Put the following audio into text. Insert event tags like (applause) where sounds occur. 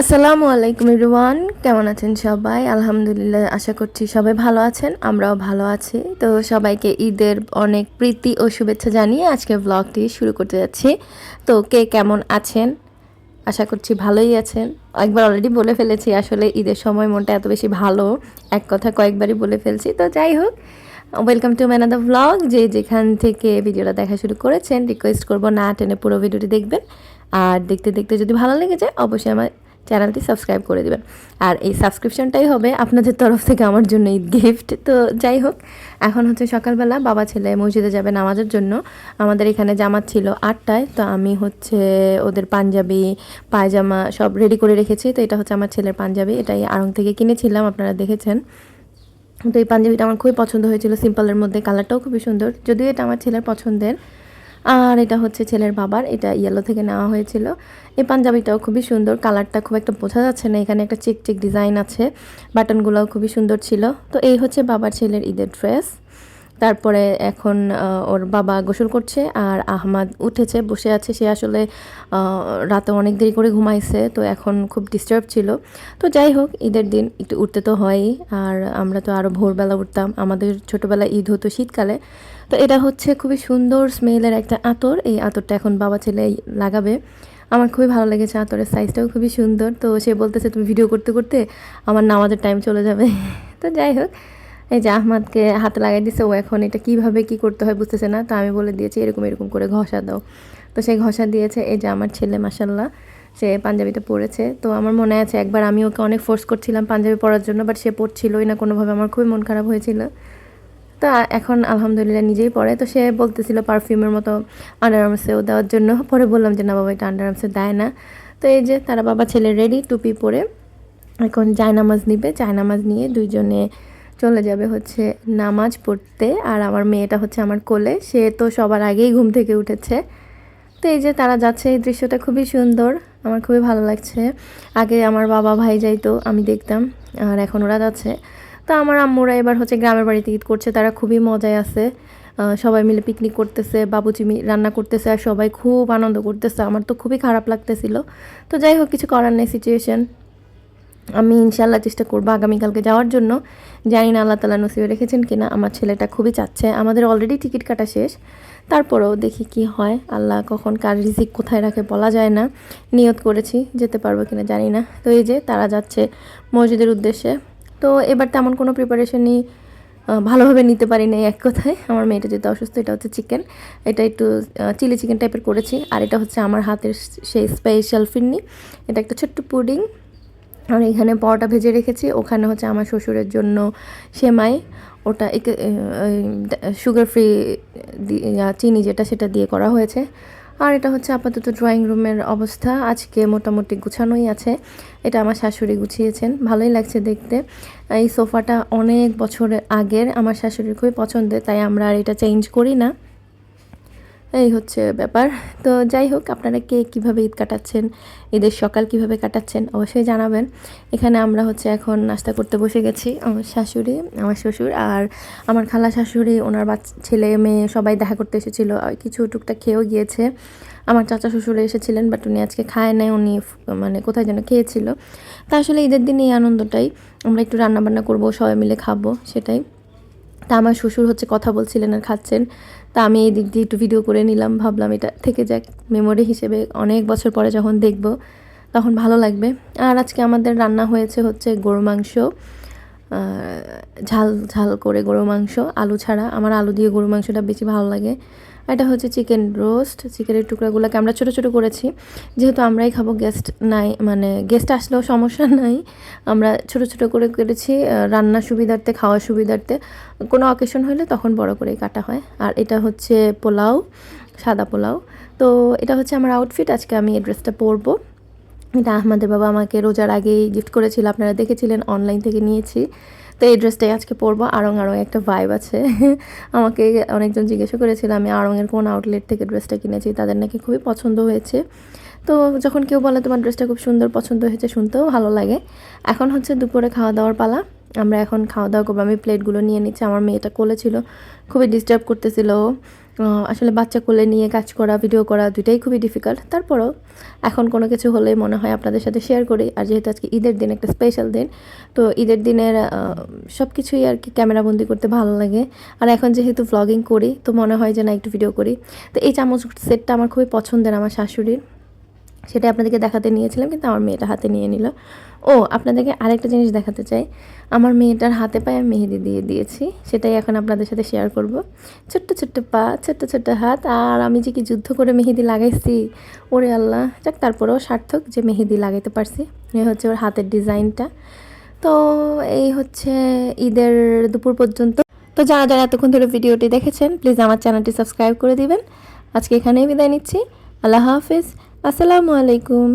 আসসালামু আলাইকুম এভরিওয়ান, কেমন আছেন সবাই? আলহামদুলিল্লাহ, আশা করছি সবাই ভালো আছেন, আমরাও ভালো আছি। তো সবাইকে ঈদের অনেক প্রীতি ও শুভেচ্ছা জানিয়ে আজকে ব্লগটি শুরু করতে যাচ্ছি। তো কে কেমন আছেন? আশা করছি ভালোই আছেন। একবার অলরেডি বলে ফেলেছি, আসলে ঈদের সময় মনটা এত বেশি ভালো। এক কথা কয়েকবারই বলে ফেলছি। তো যাই হোক ওয়েলকাম টু ম্যান ম্যানাদা ব্লগ যে যেখান থেকে ভিডিওটা দেখা শুরু করেছেন রিকোয়েস্ট করব না টেনে পুরো ভিডিওটি দেখবেন। আর দেখতে দেখতে যদি ভালো লেগে যায়, অবশ্যই আমার চ্যানেলটি সাবস্ক্রাইব করে দেবেন। আর এই সাবস্ক্রিপশনটাই হবে আপনাদের তরফ থেকে আমার জন্য এই গিফট তো যাই হোক, এখন হচ্ছে সকালবেলা বাবা ছেলে মসজিদে যাবে নামাজের জন্য। আমাদের এখানে জামাত ছিল আটটায়, তো আমি হচ্ছে ওদের পাঞ্জাবি, পায়জামা সব রেডি করে রেখেছি। তো এটা হচ্ছে আমার ছেলের পাঞ্জাবি, এটাই আড়ং থেকে কিনেছিলাম, আপনারা দেখেছেন। তো এই পাঞ্জাবিটা আমার খুবই পছন্দ হয়েছিল, সিম্পলের মধ্যে, কালারটাও খুবই সুন্দর। যদিও এটা আমার ছেলের পছন্দের আর এটা হচ্ছে ছেলের বাবার, এটা ইয়েলো থেকে নেওয়া হয়েছিল। এই পাঞ্জাবিটাও খুবই সুন্দর কালারটা খুব একটা বোঝা যাচ্ছে না, এখানে একটা চেক চেক ডিজাইন আছে বাটনগুলোও খুবই সুন্দর ছিল। তো এই হচ্ছে বাবার ছেলের ঈদের ড্রেস তারপরে এখন ওর বাবা গোসল করছে আর আহমাদ উঠেছে, বসে আছে। সে আসলে রাতে অনেক দেরি করে ঘুমাইছে, তো এখন খুব ডিস্টার্ব ছিল। তো যাই হোক, ঈদের দিন একটু উঠতে তো হয়ই। আর আমরা তো আরও ভোরবেলা উঠতাম। আমাদের ছোটোবেলা ঈদ হতো শীতকালে। তো এটা হচ্ছে খুবই সুন্দর স্মেলের একটা আতর। এই আতরটা এখন বাবা ছেলে লাগাবে। আমার খুবই ভালো লেগেছে আতরের সাইজটাও খুবই সুন্দর। তো সে বলতেছে, তুমি ভিডিও করতে করতে আমার নামাজের টাইম চলে যাবে। (laughs) তো যাই হোক, এই যে আহমাদকে হাতে লাগাই দিছে, ও এখন এটা কীভাবে, কি করতে হয় বুঝতেছে না। তো আমি বলে দিয়েছি, এরকম এরকম করে ঘষা দাও। তো সে ঘষা দিয়েছে, এই যে আমার ছেলে মাসাল্লাহ সে পাঞ্জাবিটা পড়েছে তো আমার মনে আছে একবার আমি ওকে অনেক ফোর্স করছিলাম পাঞ্জাবি পরার জন্য বাট সে পড়ছিলই না। কোনোভাবে আমার খুবই মন খারাপ হয়েছিল। তা এখন আলহামদুলিল্লাহ নিজেই পড়ে। তো সে বলতেছিল পারফিউমের মতো আন্ডার আর্মসেও দেওয়ার জন্য। পরে বললাম যে, না বাবা, এটা আন্ডার আর্মসে দেয় না। তো এই যে, তারা বাবা ছেলে রেডি টুপি পরে এখন জায়নামাজ নিবে। জায়নামাজ নিয়ে দুইজনে চলে যাবে হচ্ছে নামাজ পড়তে। আর আমার মেয়েটা হচ্ছে আমার কোলে। সে তো সবার আগেই ঘুম থেকে উঠেছে। তো এই যে, তারা যাচ্ছে। এই দৃশ্যটা খুবই সুন্দর। আমার খুবই ভালো লাগছে। আগে আমার বাবা ভাই যাইতো, আমি দেখতাম। আর এখন ওরা যাচ্ছে। তো আমার আম্মুরা এবার হচ্ছে গ্রামের বাড়িতে ঈদ করছে, তারা খুবই মজায় আছে। সবাই মিলে পিকনিক করতেছে বাবুচিমি রান্না করতেছে আর সবাই খুব আনন্দ করতেছে। আমার তো খুবই খারাপ লাগতেছিল। তো যাই হোক, কিছু করার নেই সিচুয়েশন আমি ইনশাল্লাহ চেষ্টা করব আগামীকালকে যাওয়ার জন্য। জানি না আল্লাহ তালা নসিবে রেখেছেন কিনা, আমার ছেলেটা খুবই চাচ্ছে। আমাদের অলরেডি টিকিট কাটা শেষ। তারপরেও দেখি কি হয়। আল্লাহ কখন কার রিজিক কোথায় রাখে বলা যায় না। নিয়ত করেছি, যেতে পারব কিনা জানি না। তো এই যে তারা যাচ্ছে মসজিদের উদ্দেশ্যে। তো এবার তেমন কোনো প্রিপারেশনই ভালোভাবে নিতে পারি না এক কথায়। আমার মেয়েটা যেটা অসুস্থ, এটা হচ্ছে চিকেন এটা একটু চিলি চিকেন টাইপের করেছি। আর এটা হচ্ছে আমার হাতের সেই স্পেশাল ফিরনি। এটা একটা ছোট্ট পুডিং। আর এখানে পরোটা ভেজে রেখেছি। ওখানে হচ্ছে আমার শ্বশুরের জন্য সেমাই। ওটা সুগার ফ্রি চিনি যেটা, সেটা দিয়ে করা হয়েছে। আর এটা হচ্ছে আপাতত ড্রয়িং রুমের অবস্থা। আজকে মোটামুটি গুছানোই আছে। এটা আমার শাশুড়ি গুছিয়েছেন। ভালোই লাগছে দেখতে। এই সোফাটা অনেক বছর আগের। আমার শাশুড়ির খুবই পছন্দের, তাই আমরা আর এটা চেঞ্জ করি না। এই হচ্ছে ব্যাপার। তো যাই হোক, আপনারা কে কীভাবে ঈদ কাটাচ্ছেন, ঈদের সকাল কীভাবে কাটাচ্ছেন অবশ্যই জানাবেন। এখানে আমরা হচ্ছে এখন নাস্তা করতে বসে গেছি, আমার শাশুড়ি, আমার শ্বশুর আর আমার খালা শাশুড়ি, ওনার বাচ্চা ছেলে, মেয়ে সবাই দেখা করতে এসেছিল। কিছু টুকটাক খেয়েও গিয়েছে। আমার চাচা শ্বশুরে এসেছিলেন, বাট উনি আজকে খায় নাই, উনি মানে কোথায় যেন খেয়েছিল। তা আসলে ঈদের দিন এই আনন্দটাই। আমরা একটু রান্নাবান্না করব, সবাই মিলে খাব, সেটাই। তা আমার শ্বশুর হচ্ছে কথা বলছিলেন আর খাচ্ছেন। তা আমি এই দিক দিয়ে একটু ভিডিও করে নিলাম, ভাবলাম এটা থেকে যাক। মেমোরি হিসেবে অনেক বছর পরে যখন দেখব, তখন ভালো লাগবে। আর আজকে আমাদের রান্না হয়েছে হচ্ছে গরু মাংস। ঝাল ঝাল করে গরু মাংস, আলু ছাড়া। আমার আলু দিয়ে গরু মাংসটা বেশি ভালো লাগে। এটা হচ্ছে চিকেন রোস্ট। চিকেনের টুকরাগুলোকে আমরা ছোটো ছোটো করেছি। যেহেতু আমরাই খাব গেস্ট নাই মানে গেস্ট আসলেও সমস্যা নাই। আমরা ছোটো ছোটো করে করেছি রান্নার সুবিধার্থে খাওয়ার সুবিধার্থে। কোনো অকেশন হলে তখন বড় করে কাটা হয়। আর এটা হচ্ছে পোলাও, সাদা পোলাও। তো এটা হচ্ছে আমার আউটফিট আজকে আমি এই ড্রেসটা পরবো। এটা আহমদের বাবা আমাকে রোজার আগেই গিফট করেছিল। আপনারা দেখেছিলেন অনলাইন থেকে নিয়েছি। তো এই ড্রেসটাই আজকে পরবো। আরং আরং একটা ভাইব আছে। (laughs) আমাকে অনেকজন জিজ্ঞাসা করেছিল, আমি আরঙের কোন আউটলেট থেকে ড্রেসটা কিনেছি? তাদের নাকি খুবই পছন্দ হয়েছে। তো যখন কেউ বলে, তোমার ড্রেসটা খুব সুন্দর, পছন্দ হয়েছে, শুনতেও ভালো লাগে। এখন হচ্ছে দুপুরে খাওয়া দাওয়ার পালা। আমরা এখন খাওয়া দাওয়া করব। আমি প্লেটগুলো নিয়ে নিচ্ছি। আমার মেয়েটা কোলে ছিল। খুবই ডিস্টার্ব করতেছিল আসলে বাচ্চা কোলে নিয়ে কাজ করা ভিডিও করা দুইটাই খুবই ডিফিকাল্ট তারপরও এখন কোনো কিছু হলে মনে হয় আপনাদের সাথে শেয়ার করি। আর যেহেতু আজকে ঈদের দিন, একটা স্পেশাল দিন, তো ঈদের দিনের সব কিছুই আর কি ক্যামেরাবন্দি করতে ভালো লাগে। আর এখন যেহেতু ভ্লগিং করি, তো মনে হয় যে না, একটু ভিডিও করি। তো এই চামচ সেটটা আমার খুবই পছন্দের, আমার শাশুড়ির। সেটা আপনাদেরকে দেখাতে নিয়েছিলাম, কিন্তু আমার মেয়েটা হাতে নিয়ে নিল। ও, আপনাদেরকে আরেকটা জিনিস দেখাতে চাই। আমার মেয়েটার হাতে পায়ে আমি মেহেদি দিয়ে দিয়েছি, সেটাই এখন আপনাদের সাথে শেয়ার করব। ছোট্ট ছোট্ট পা, ছোট্ট ছোট্ট হাত, আর আমি যে কি যুদ্ধ করে মেহেদি লাগাইছি, ওরে আল্লাহ। যাক, তারপরেও সার্থক যে মেহেদি লাগাইতে পারছি এই হচ্ছে ওর হাতের ডিজাইনটা। তো এই হচ্ছে ঈদের দুপুর পর্যন্ত। তো যারা যারা এতক্ষণ ধরে ভিডিওটি দেখেছেন প্লিজ আমার চ্যানেলটি সাবস্ক্রাইব করে দিবেন। আজকে এখানেই বিদায় নিচ্ছি। আল্লাহ হাফিজ। আসসালামু আলাইকুম।